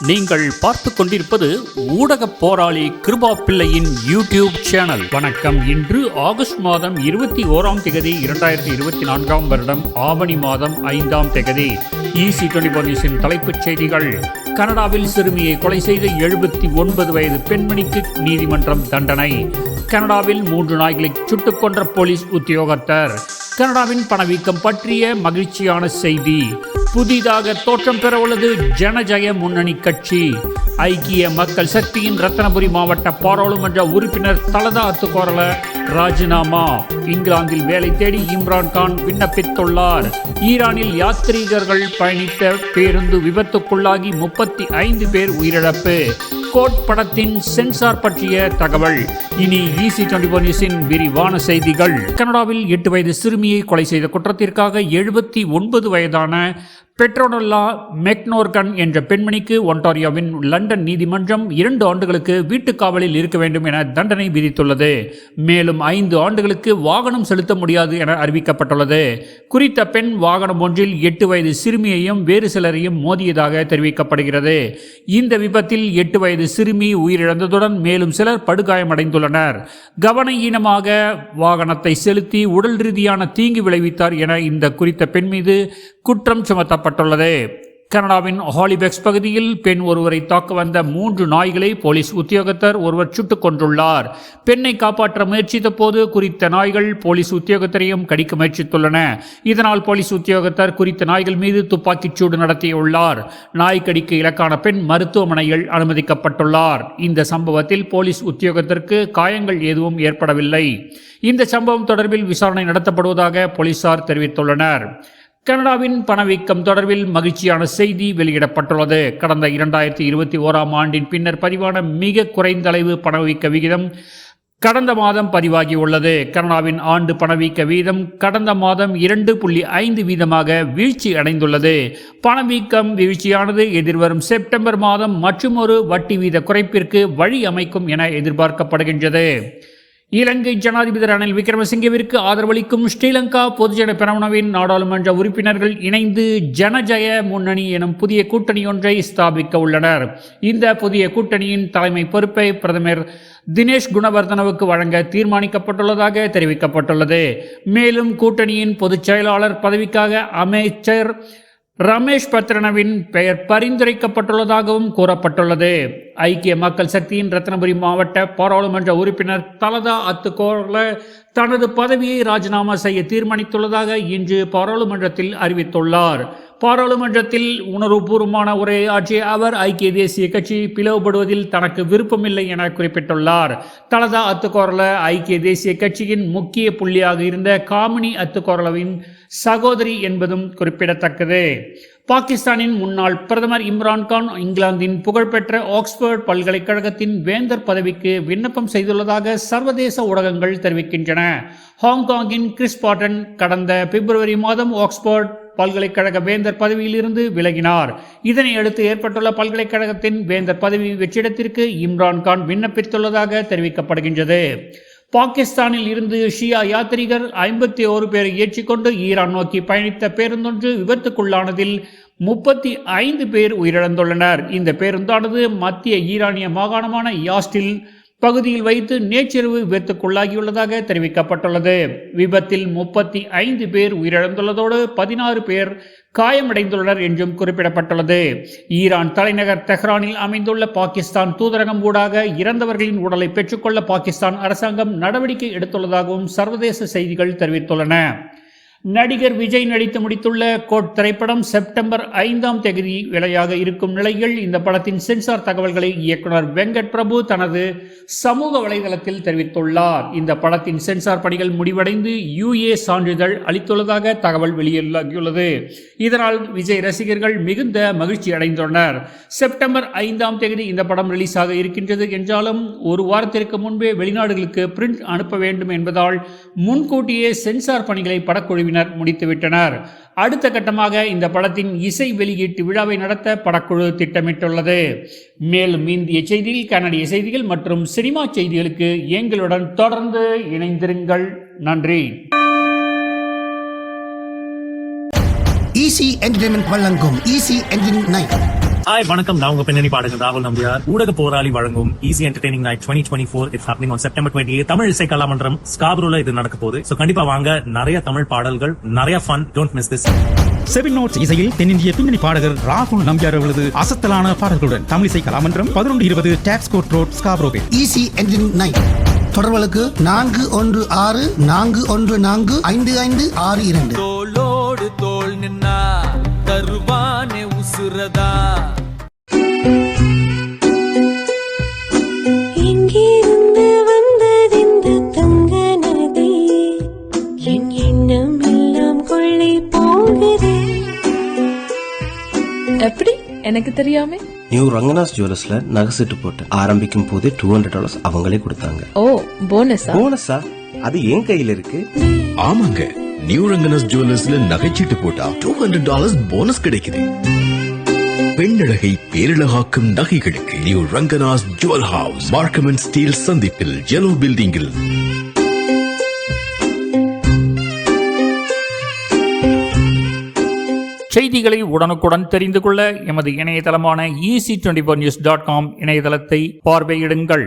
நீங்கள் பார்த்து கொண்டிருப்பது ஊடக போராளி கிருபா பிள்ளையின் யூடியூப் சேனல். வணக்கம். இன்று ஆகஸ்ட் மாதம் இருபத்தி ஓராம் திகதி இரண்டாயிரத்தி இருபத்தி நான்காம் வருடம் ஆவணி மாதம் ஐந்தாம் திகதி இசி டுவெண்டி நியூஸின் தலைப்புச் செய்திகள். கனடாவில் சிறுமியை கொலை செய்த எழுபத்தி ஒன்பது வயது பெண்மணிக்கு நீதிமன்றம் தண்டனை. கனடாவில் மூன்று நாய்களை சுட்டுக் கொன்ற போலீஸ் உத்தியோகத்தர். கனடாவின் பணவீக்கம் பற்றிய மகிழ்ச்சியான செய்தி. புதிதாக தோற்றம் பெறவுள்ளது ஜனஜய முன்னணி கட்சி. ஐக்கிய மக்கள் சக்தியின் ரத்தனபுரி மாவட்ட பாராளுமன்ற உறுப்பினர் தலதா அத்துக்கோரல ராஜினாமா. இங்கிலாந்தில் வேலை தேடி இம்ரான் கான் விண்ணப்பித்துள்ளார். ஈரானில் யாத்ரீகர்கள் பயணித்த பேருந்து விபத்துக்குள்ளாகி முப்பத்தி ஐந்து பேர் உயிரிழப்பு. கோட் படத்தின் சென்சார் பற்றிய தகவல். இனி ஈசி டுவெண்டி நியூஸின் விரிவான செய்திகள். கனடாவில் எட்டு வயது சிறுமியை கொலை செய்த குற்றத்திற்காக எழுபத்தி ஒன்பது வயதான பெட்ரோனல்லா மெக்னோர்கன் என்ற பெண்மணிக்கு ஒன்டாரியோவின் லண்டன் நீதிமன்றம் இரண்டு ஆண்டுகளுக்கு வீட்டுக் காவலில் இருக்க வேண்டும் என தண்டனை விதித்துள்ளது. மேலும் ஐந்து ஆண்டுகளுக்கு வாகனம் செலுத்த முடியாது என அறிவிக்கப்பட்டுள்ளது. குறித்த பெண் வாகனம் ஒன்றில் எட்டு வயது சிறுமியையும் வேறு சிலரையும் மோதியதாக தெரிவிக்கப்படுகிறது. இந்த விபத்தில் எட்டு வயது சிறுமி உயிரிழந்ததுடன் மேலும் சிலர் படுகாயமடைந்துள்ளனர். கவனஈனமாக வாகனத்தை செலுத்தி உடல் ரீதியான தீங்கு விளைவித்தார் என இந்த குறித்த பெண் மீது குற்றம் சுமத்தப்பட்டுள்ளது. கனடாவின் ஹாலிபெக்ஸ் பகுதியில் பெண் ஒருவரை தாக்க வந்த மூன்று நாய்களை போலீஸ் உத்தியோகத்தர் ஒருவர் சுட்டுக் கொண்டுள்ளார் பெண்ணை காப்பாற்ற முயற்சித்த போது குறித்த நாய்கள் போலீஸ் உத்தியோகத்தரையும் கடிக்க முயற்சித்துள்ளன. இதனால் போலீஸ் உத்தியோகத்தர் குறித்த நாய்கள் மீது துப்பாக்கிச் சூடு நடத்தியுள்ளார். நாய் கடிக்க இலக்கான பெண் மருத்துவமனையில் அனுமதிக்கப்பட்டுள்ளார். இந்த சம்பவத்தில் போலீஸ் உத்தியோகத்திற்கு காயங்கள் எதுவும் ஏற்படவில்லை. இந்த சம்பவம் தொடர்பில் விசாரணை நடத்தப்படுவதாக போலீசார் தெரிவித்துள்ளனர். கனடாவின் பணவீக்கம் தொடர்பில் மகிழ்ச்சியான செய்தி வெளியிடப்பட்டுள்ளது. கடந்த இரண்டாயிரத்தி இருபத்தி ஓராம் ஆண்டின் பின்னர் பதிவான மிக குறைந்த அளவு பணவீக்க விகிதம் கடந்த மாதம் பதிவாகியுள்ளது. கனடாவின் ஆண்டு பணவீக்க வீதம் கடந்த மாதம் இரண்டு புள்ளி ஐந்து வீதமாக வீழ்ச்சி அடைந்துள்ளது. பணவீக்கம் வீழ்ச்சியானது எதிர்வரும் செப்டம்பர் மாதம் மற்றுமொரு வட்டி வீத குறைப்பிற்கு வழி அமைக்கும் என எதிர்பார்க்கப்படுகின்றது. இலங்கை ஜனாதிபதி ரணில் விக்ரமசிங்கவிற்கு ஆதரவளிக்கும் ஸ்ரீலங்கா பொதுஜன பெரமுனவின் நாடாளுமன்ற உறுப்பினர்கள் இணைந்து ஜனஜய முன்னணி எனும் புதிய கூட்டணி ஒன்றை ஸ்தாபிக்க உள்ளனர். இந்த புதிய கூட்டணியின் தலைமை பொறுப்பை பிரதமர் தினேஷ் குணவர்தனவுக்கு வழங்க தீர்மானிக்கப்பட்டுள்ளதாக தெரிவிக்கப்பட்டுள்ளது. மேலும் கூட்டணியின் பொதுச் செயலாளர் பதவிக்காக அமைச்சர் ரமேஷ் பத்ரனவின் பெயர் பரிந்துரைக்கப்பட்டுள்ளதாகவும் கூறப்பட்டுள்ளது. ஐக்கிய மக்கள் சக்தியின் ரத்னபுரி மாவட்ட பாராளுமன்ற உறுப்பினர் தலதா அத்துக்கோர்ல தனது பதவியை ராஜினாமா செய்ய தீர்மானித்துள்ளதாக இன்று பாராளுமன்றத்தில் அறிவித்துள்ளார். பாராளுமன்றத்தில் உணர்வுபூர்வமான உரையாற்றிய அவர் ஐக்கிய தேசிய கட்சி பிளவுபடுவதில் தனக்கு விருப்பமில்லை என குறிப்பிட்டுள்ளார். தலதா அத்துக்கோரல ஐக்கிய தேசிய கட்சியின் முக்கிய புள்ளியாக இருந்த காமினி அத்துக்கோரலவின் சகோதரி என்பதும் குறிப்பிடத்தக்கது. பாகிஸ்தானின் முன்னாள் பிரதமர் இம்ரான்கான் இங்கிலாந்தின் புகழ்பெற்ற ஆக்ஸ்போர்ட் பல்கலைக்கழகத்தின் வேந்தர் பதவிக்கு விண்ணப்பம் செய்துள்ளதாக சர்வதேச ஊடகங்கள் தெரிவிக்கின்றன. ஹாங்காங்கின் கிறிஸ் பாட்டன் கடந்த பிப்ரவரி மாதம் ஆக்ஸ்போர்ட் பல்கலைக்கழக வேந்தர் பதவியிலிருந்து விலகினார். இதனையடுத்து ஏற்பட்டுள்ள பல்கலைக்கழகத்தின் வேந்தர் பதவி வெற்றிடத்திற்கு இம்ரான்கான் விண்ணப்பித்துள்ளதாக தெரிவிக்கப்படுகின்றது. பாகிஸ்தானில் இருந்து ஷியா யாத்ரிகர் ஐம்பத்தி ஓரு பேரை ஏற்றிக்கொண்டு ஈரான் நோக்கி பயணித்த பேருந்தொன்று விபத்துக்குள்ளானதில் முப்பத்தி ஐந்து பேர் உயிரிழந்துள்ளனர். இந்த பேருந்தானது மத்திய ஈரானிய மாகாணமான யாஸ்டில் பகுதியில் வைத்து நேற்றிரவு விபத்துக்குள்ளாகியுள்ளதாக தெரிவிக்கப்பட்டுள்ளது. விபத்தில் முப்பத்தி ஐந்து பேர் உயிரிழந்துள்ளதோடு பதினாறு பேர் காயமடைந்துள்ளனர் என்றும் குறிப்பிடப்பட்டுள்ளது. ஈரான் தலைநகர் தெஹ்ரானில் அமைந்துள்ள பாகிஸ்தான் தூதரகம் ஊடாக இறந்தவர்களின் உடலை பெற்றுக்கொள்ள பாகிஸ்தான் அரசாங்கம் நடவடிக்கை எடுத்துள்ளதாகவும் சர்வதேச செய்திகள் தெரிவித்துள்ளன. நடிகர் விஜய் நடித்து முடித்துள்ள கோட் திரைப்படம் செப்டம்பர் ஐந்தாம் தேதி விலையாக இருக்கும் நிலையில் இந்த படத்தின் சென்சார் தகவல்களை இயக்குனர் வெங்கட் பிரபு தனது சமூக வலைதளத்தில் தெரிவித்துள்ளார். இந்த படத்தின் சென்சார் பணிகள் முடிவடைந்து யுஏ சான்றிதழ் அளித்துள்ளதாக தகவல் வெளியாகியுள்ளது. இதனால் விஜய் ரசிகர்கள் மிகுந்த மகிழ்ச்சி அடைந்துள்ளனர். செப்டம்பர் ஐந்தாம் தேதி இந்த படம் ரிலீஸ் ஆக இருக்கின்றது என்றாலும் ஒரு வாரத்திற்கு முன்பே வெளிநாடுகளுக்கு பிரிண்ட் அனுப்ப வேண்டும் என்பதால் முன்கூட்டியே சென்சார் பணிகளை படக்குழுவினர் முடித்துவிட்டனர். அடுத்த கட்டமாக இந்த படத்தின் இசை வெளியீட்டு விழாவை நடத்த படக்குழு திட்டமிட்டுள்ளது. மேலும் இந்திய செய்திகள் கனடிய செய்திகள் மற்றும் சினிமா செய்திகளுக்கு எங்களுடன் தொடர்ந்து இணைந்திருங்கள். நன்றி. ஈசி என்டர்டைன்மெண்ட் வழங்கும் ஈசி என்ஜின் நைட் ஹாய் வணக்கம். நான் உங்க பின்னணி பாடகர் ராகுல் நம்பியார். ஊடக போராளி வழங்கும் easy entertaining night twenty twenty four it's happening on September twenty Tamil Isai Kalamandram ஸ்காப்ரோல இது நடக்க போகுது. சோ கண்டிப்பா வாங்க. நிறைய தமிழ் பாடல்கள் நிறைய fun don't miss this seven notes இசையில் தென்னிந்திய பின்னணி பாடகர் ராகுல் நம்பியார் அவர்களது அசத்தலான பாடல்களுடன் தமிழிசை கலாமன்றம் பதினொன்று இருபது டாக்ஸ் கோட் ரோட் ஸ்காப்ரோவே ஈஸி என்ஜின் நைன் தொடர்புகளுக்கு நான்கு ஒன்று ஆறு நான்கு ஒன்று நான்கு ஐந்து ஐந்து ஆறு இரண்டு. தோளோடு தோள் நின்னா போகுதே. எப்படி? எனக்கு தெரியாம. நியூ ரங்கநாஸ் ஜுவல்லர்ஸ்ல நகை செட்டு போட்டேன் ஆரம்பிக்கும் போதே டூ ஹண்ட்ரட் டாலர்ஸ் அவங்களே கொடுத்தாங்க. ஓ போனஸா போனஸா அது என் கையில இருக்கு. ஆமாங்க நியூ ரங்கனஸ் ஜுவல்லர்ஸ்ல நகைச்சீட்டு போட்டா டூ ஹண்ட்ரட் டாலர்ஸ் போனஸ் கிடைக்குது. பெண்ணழகை பேரழகாக்கும் நகைகளுக்கு new Rangana's jewel house Markham and Steeles சந்திப்பில் ஜெலோ பில்டிங்கில் செய்திகளை உடனுக்குடன் தெரிந்து கொள்ள எமது இணையதளமான easy twenty news dot com இணையதளத்தை பார்வையிடுங்கள்.